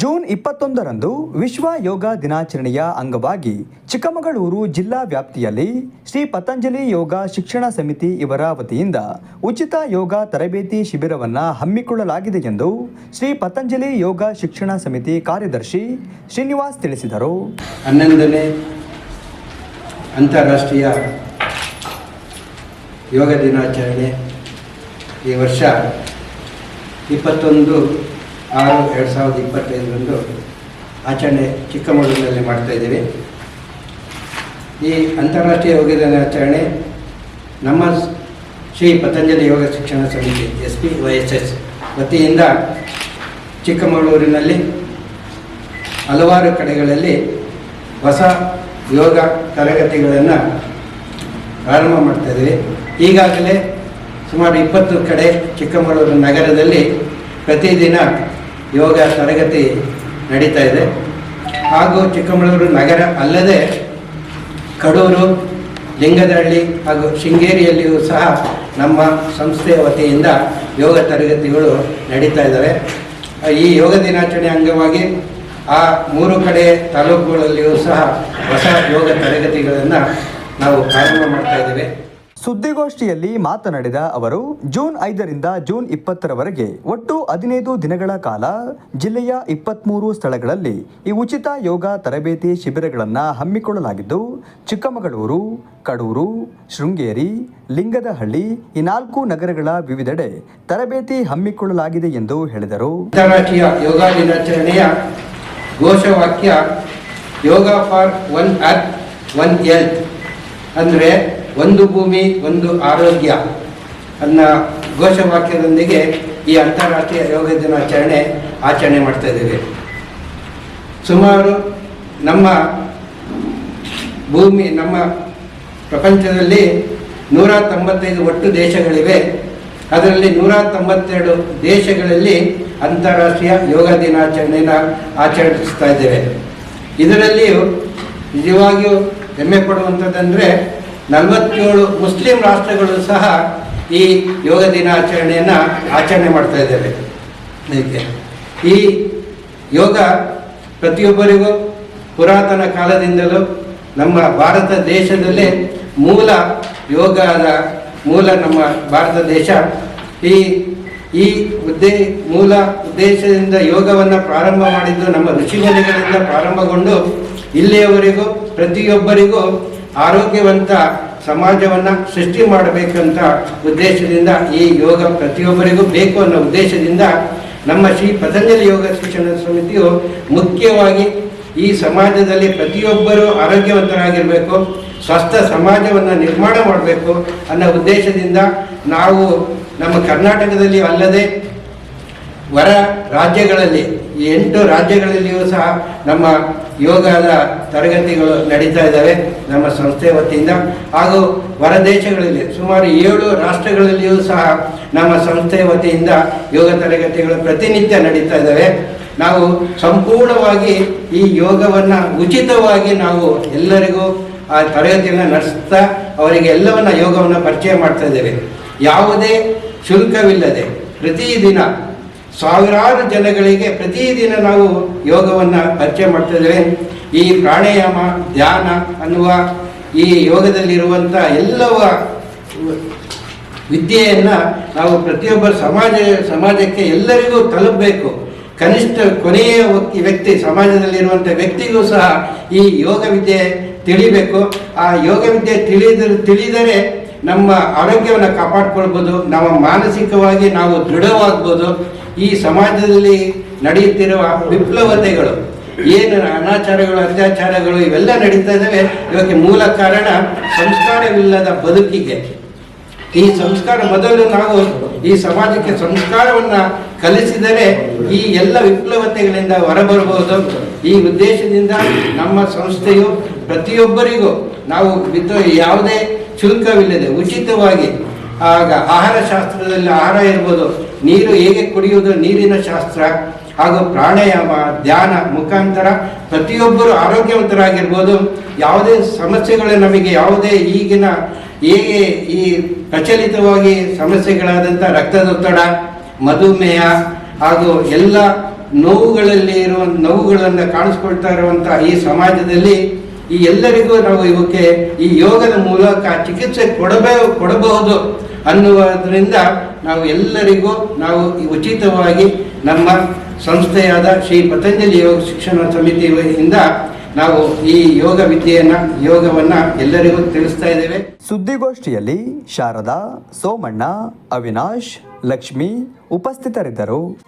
June ಇಪ್ಪತ್ತೊಂದರಂದು ವಿಶ್ವ ಯೋಗ ದಿನಾಚರಣೆಯ ಅಂಗವಾಗಿ ಚಿಕ್ಕಮಗಳೂರು ಜಿಲ್ಲಾ ವ್ಯಾಪ್ತಿಯಲ್ಲಿ ಶ್ರೀ ಪತಂಜಲಿ ಯೋಗ ಶಿಕ್ಷಣ ಸಮಿತಿ ಇವರ ವತಿಯಿಂದ ಉಚಿತ ಯೋಗ ತರಬೇತಿ ಶಿಬಿರವನ್ನು ಹಮ್ಮಿಕೊಳ್ಳಲಾಗಿದೆ ಎಂದು ಶ್ರೀ ಪತಂಜಲಿ ಯೋಗ ಶಿಕ್ಷಣ ಸಮಿತಿ ಕಾರ್ಯದರ್ಶಿ ಶ್ರೀನಿವಾಸ್ ತಿಳಿಸಿದರು. ಹನ್ನೊಂದನೇ ಅಂತಾರಾಷ್ಟ್ರೀಯ ಯೋಗ ದಿನಾಚರಣೆ ಈ ವರ್ಷ ಇಪ್ಪತ್ತೊಂದು ಆರು ಎರಡು ಸಾವಿರದ ಇಪ್ಪತ್ತೈದರಂದು ಆಚರಣೆ ಚಿಕ್ಕಮಗಳೂರಿನಲ್ಲಿ ಮಾಡ್ತಾ ಇದ್ದೀವಿ. ಈ ಅಂತಾರಾಷ್ಟ್ರೀಯ ಯೋಗ ದಿನಾಚರಣೆ ನಮ್ಮ Shri Patanjali Yoga Shikshana Samiti S P Y S S ವತಿಯಿಂದ ಚಿಕ್ಕಮಗಳೂರಿನಲ್ಲಿ ಹಲವಾರು ಕಡೆಗಳಲ್ಲಿ ಹೊಸ ಯೋಗ ತರಗತಿಗಳನ್ನು ಪ್ರಾರಂಭ ಮಾಡ್ತಾ ಇದ್ದೀವಿ. ಈಗಾಗಲೇ ಸುಮಾರು ಇಪ್ಪತ್ತು ಕಡೆ ಚಿಕ್ಕಮಗಳೂರು ನಗರದಲ್ಲಿ ಪ್ರತಿದಿನ ಯೋಗ ತರಗತಿ ನಡೀತಾ ಇದೆ. ಹಾಗೂ ಚಿಕ್ಕಮಗಳೂರು ನಗರ ಅಲ್ಲದೆ ಕಡೂರು, ಲಿಂಗದಹಳ್ಳಿ ಹಾಗೂ ಶೃಂಗೇರಿಯಲ್ಲಿಯೂ ಸಹ ನಮ್ಮ ಸಂಸ್ಥೆಯ ವತಿಯಿಂದ ಯೋಗ ತರಗತಿಗಳು ನಡೀತಾ ಇದ್ದಾವೆ. ಈ ಯೋಗ ದಿನಾಚರಣೆ ಅಂಗವಾಗಿ ಆ ಮೂರು ಕಡೆ ತಾಲೂಕುಗಳಲ್ಲಿಯೂ ಸಹ ಹೊಸ ಯೋಗ ತರಗತಿಗಳನ್ನು ನಾವು ಪ್ರಾರಂಭ ಮಾಡ್ತಾ ಇದ್ದೇವೆ. ಸುದ್ದಿಗೋಷ್ಠಿಯಲ್ಲಿ ಮಾತನಾಡಿದ ಅವರು, ಜೂನ್ ಐದರಿಂದ ಜೂನ್ ಇಪ್ಪತ್ತರವರೆಗೆ ಒಟ್ಟು ಹದಿನೈದು ದಿನಗಳ ಕಾಲ ಜಿಲ್ಲೆಯ ಇಪ್ಪತ್ತ್ಮೂರು ಸ್ಥಳಗಳಲ್ಲಿ ಈ ಉಚಿತ ಯೋಗ ತರಬೇತಿ ಶಿಬಿರಗಳನ್ನು ಹಮ್ಮಿಕೊಳ್ಳಲಾಗಿದ್ದು, ಚಿಕ್ಕಮಗಳೂರು, ಕಡೂರು, ಶೃಂಗೇರಿ, ಲಿಂಗದಹಳ್ಳಿ ಈ ನಾಲ್ಕು ನಗರಗಳ ವಿವಿಧೆಡೆ ತರಬೇತಿ ಹಮ್ಮಿಕೊಳ್ಳಲಾಗಿದೆ ಎಂದು ಹೇಳಿದರು. ಅಂತಾರಾಷ್ಟ್ರೀಯ ಯೋಗ ದಿನಾಚರಣೆಯ ಘೋಷವಾಕ್ಯ yoga for one one health ಅಂದರೆ ಒಂದು ಭೂಮಿ, ಒಂದು ಆರೋಗ್ಯ ಅನ್ನ ಘೋಷವಾಕ್ಯದೊಂದಿಗೆ ಈ ಅಂತಾರಾಷ್ಟ್ರೀಯ ಯೋಗ ದಿನಾಚರಣೆ ಆಚರಣೆ ಮಾಡ್ತಾ ಇದ್ದೇವೆ. ಸುಮಾರು ನಮ್ಮ ಭೂಮಿ, ನಮ್ಮ ಪ್ರಪಂಚದಲ್ಲಿ ನೂರ ತೊಂಬತ್ತೈದು ಒಟ್ಟು ದೇಶಗಳಿವೆ. ಅದರಲ್ಲಿ ನೂರ ತೊಂಬತ್ತೆರಡು ದೇಶಗಳಲ್ಲಿ ಅಂತಾರಾಷ್ಟ್ರೀಯ ಯೋಗ ದಿನಾಚರಣೆಯನ್ನು ಆಚರಿಸ್ತಾ ಇದ್ದೇವೆ. ಇದರಲ್ಲಿಯೂ ನಿಜವಾಗಿಯೂ ಹೆಮ್ಮೆ ಪಡುವಂಥದ್ದಂದರೆ ನಲವತ್ತೇಳು ಮುಸ್ಲಿಂ ರಾಷ್ಟ್ರಗಳು ಸಹ ಈ ಯೋಗ ದಿನಾಚರಣೆಯನ್ನು ಆಚರಣೆ ಮಾಡ್ತಾ ಇದ್ದೇವೆ. ಇದಕ್ಕೆ ಈ ಯೋಗ ಪ್ರತಿಯೊಬ್ಬರಿಗೂ ಪುರಾತನ ಕಾಲದಿಂದಲೂ ನಮ್ಮ ಭಾರತ ದೇಶದಲ್ಲೇ ಮೂಲ ಯೋಗದ ಮೂಲ ನಮ್ಮ ಭಾರತ ದೇಶ. ಈ ಈ ಉದ್ದೇ, ಮೂಲ ಉದ್ದೇಶದಿಂದ ಯೋಗವನ್ನು ಪ್ರಾರಂಭ ಮಾಡಿದ್ದು ನಮ್ಮ ಋಷಿಮುನಿಗಳಿಂದ ಪ್ರಾರಂಭಗೊಂಡು ಇಲ್ಲಿಯವರೆಗೂ ಪ್ರತಿಯೊಬ್ಬರಿಗೂ ಆರೋಗ್ಯವಂತ ಸಮಾಜವನ್ನು ಸೃಷ್ಟಿ ಮಾಡಬೇಕಂತ ಉದ್ದೇಶದಿಂದ ಈ ಯೋಗ ಪ್ರತಿಯೊಬ್ಬರಿಗೂ ಬೇಕು ಅನ್ನೋ ಉದ್ದೇಶದಿಂದ ನಮ್ಮ ಶ್ರೀ ಪತಂಜಲಿ ಯೋಗ ಶಿಕ್ಷಣ ಸಮಿತಿಯು ಮುಖ್ಯವಾಗಿ ಈ ಸಮಾಜದಲ್ಲಿ ಪ್ರತಿಯೊಬ್ಬರೂ ಆರೋಗ್ಯವಂತರಾಗಿರಬೇಕು, ಸ್ವಸ್ಥ ಸಮಾಜವನ್ನು ನಿರ್ಮಾಣ ಮಾಡಬೇಕು ಅನ್ನೋ ಉದ್ದೇಶದಿಂದ ನಾವು ನಮ್ಮ ಕರ್ನಾಟಕದಲ್ಲಿ ಅಲ್ಲದೆ ಹೊರ ರಾಜ್ಯಗಳಲ್ಲಿ, ಈ ಎಂಟು ರಾಜ್ಯಗಳಲ್ಲಿಯೂ ಸಹ ನಮ್ಮ ಯೋಗದ ತರಗತಿಗಳು ನಡೀತಾ ಇದ್ದಾವೆ ನಮ್ಮ ಸಂಸ್ಥೆ ವತಿಯಿಂದ. ಹಾಗೂ ಹೊರ ದೇಶಗಳಲ್ಲಿ, ಸುಮಾರು ಏಳು ರಾಷ್ಟ್ರಗಳಲ್ಲಿಯೂ ಸಹ ನಮ್ಮ ಸಂಸ್ಥೆ ವತಿಯಿಂದ ಯೋಗ ತರಗತಿಗಳು ಪ್ರತಿನಿತ್ಯ ನಡೀತಾ ಇದ್ದಾವೆ. ನಾವು ಸಂಪೂರ್ಣವಾಗಿ ಈ ಯೋಗವನ್ನು ಉಚಿತವಾಗಿ ನಾವು ಎಲ್ಲರಿಗೂ ಆ ತರಗತಿಯನ್ನು ನಡೆಸ್ತಾ ಅವರಿಗೆ ಎಲ್ಲವನ್ನ ಯೋಗವನ್ನು ಪರಿಚಯ ಮಾಡ್ತಾ ಇದ್ದೇವೆ. ಯಾವುದೇ ಶುಲ್ಕವಿಲ್ಲದೆ ಪ್ರತಿದಿನ ಸಾವಿರಾರು ಜನಗಳಿಗೆ ಪ್ರತಿದಿನ ನಾವು ಯೋಗವನ್ನು ಪರಿಚಯ ಮಾಡ್ತಿದ್ದೇವೆ ಈ ಪ್ರಾಣಾಯಾಮ, ಧ್ಯಾನ ಅನ್ನುವ ಈ ಯೋಗದಲ್ಲಿರುವಂಥ ಎಲ್ಲವ ವಿದ್ಯೆಯನ್ನು ನಾವು ಪ್ರತಿಯೊಬ್ಬ ಸಮಾಜ, ಸಮಾಜಕ್ಕೆ ಎಲ್ಲರಿಗೂ ತಲುಪಬೇಕು. ಕನಿಷ್ಠ ಕೊನೆಯ ವ್ಯಕ್ತಿ- ಸಮಾಜದಲ್ಲಿರುವಂಥ ವ್ಯಕ್ತಿಗೂ ಸಹ ಈ ಯೋಗ ವಿದ್ಯೆ ತಿಳಿಬೇಕು. ಆ ಯೋಗ ವಿದ್ಯೆ ತಿಳಿದ, ತಿಳಿದರೆ ನಮ್ಮ ಆರೋಗ್ಯವನ್ನು ಕಾಪಾಡ್ಕೊಳ್ಬೋದು, ನಮ್ಮ ಮಾನಸಿಕವಾಗಿ ನಾವು ದೃಢವಾಗ್ಬೋದು. ಈ ಸಮಾಜದಲ್ಲಿ ನಡೆಯುತ್ತಿರುವ ವಿಪ್ಲವತೆಗಳು, ಏನು ಅನಾಚಾರಗಳು, ಅತ್ಯಾಚಾರಗಳು ಇವೆಲ್ಲ ನಡೀತಾ ಇದ್ದಾವೆ. ಇವಕ್ಕೆ ಮೂಲ ಕಾರಣ ಸಂಸ್ಕಾರವಿಲ್ಲದ ಬದುಕಿಗೆ. ಈ ಸಂಸ್ಕಾರ ಮೊದಲು ನಾವು ಈ ಸಮಾಜಕ್ಕೆ ಸಂಸ್ಕಾರವನ್ನು ಕಲಿಸಿದರೆ ಈ ಎಲ್ಲ ವಿಪ್ಲವತೆಗಳಿಂದ ಹೊರಬರಬಹುದು. ಈ ಉದ್ದೇಶದಿಂದ ನಮ್ಮ ಸಂಸ್ಥೆಯು ಪ್ರತಿಯೊಬ್ಬರಿಗೂ ನಾವು ಯಾವುದೇ ಶುಲ್ಕವಿಲ್ಲದೆ, ಉಚಿತವಾಗಿ ಆಗ ಆಹಾರ ಶಾಸ್ತ್ರದಲ್ಲಿ ಆಹಾರ ಇರ್ಬೋದು. ನೀರು ಹೇಗೆ ಕುಡಿಯುವುದು? ನೀರಿನ ಶಾಸ್ತ್ರ ಹಾಗೂ ಪ್ರಾಣಾಯಾಮ, ಧ್ಯಾನ ಮುಖಾಂತರ ಪ್ರತಿಯೊಬ್ಬರು ಆರೋಗ್ಯವಂತರಾಗಿರ್ಬೋದು. ಯಾವುದೇ ಸಮಸ್ಯೆಗಳು ನಮಗೆ ಯಾವುದೇ ಈಗಿನ ಹೇಗೆ ಈ ಪ್ರಚಲಿತವಾಗಿ ಸಮಸ್ಯೆಗಳಾದಂಥ ರಕ್ತದೊತ್ತಡ, ಮಧುಮೇಹ ಹಾಗೂ ಎಲ್ಲ ನೋವುಗಳಲ್ಲಿ ಇರುವ ನೋವುಗಳನ್ನು ಕಾಣಿಸ್ಕೊಳ್ತಾ ಇರುವಂತಹ ಈ ಸಮಾಜದಲ್ಲಿ ಈ ಎಲ್ಲರಿಗೂ ನಾವು ಇವಕ್ಕೆ ಈ ಯೋಗದ ಮೂಲಕ ಚಿಕಿತ್ಸೆ ಕೊಡಬೇ, ಕೊಡಬಹುದು ಅನ್ನುವುದರಿಂದ ನಾವು ಎಲ್ಲರಿಗೂ ನಾವು ಉಚಿತವಾಗಿ ನಮ್ಮ ಸಂಸ್ಥೆಯಾದ ಶ್ರೀ ಪತಂಜಲಿ ಯೋಗ ಶಿಕ್ಷಣ ಸಮಿತಿಯಿಂದ ನಾವು ಈ ಯೋಗ ವಿದ್ಯೆಯನ್ನ, ಯೋಗವನ್ನ ಎಲ್ಲರಿಗೂ ತಿಳಿಸ್ತಾ ಇದ್ದೇವೆ. ಸುದ್ದಿಗೋಷ್ಠಿಯಲ್ಲಿ ಶಾರದಾ, ಸೋಮಣ್ಣ, ಅವಿನಾಶ್, ಲಕ್ಷ್ಮಿ ಉಪಸ್ಥಿತರಿದ್ದರು.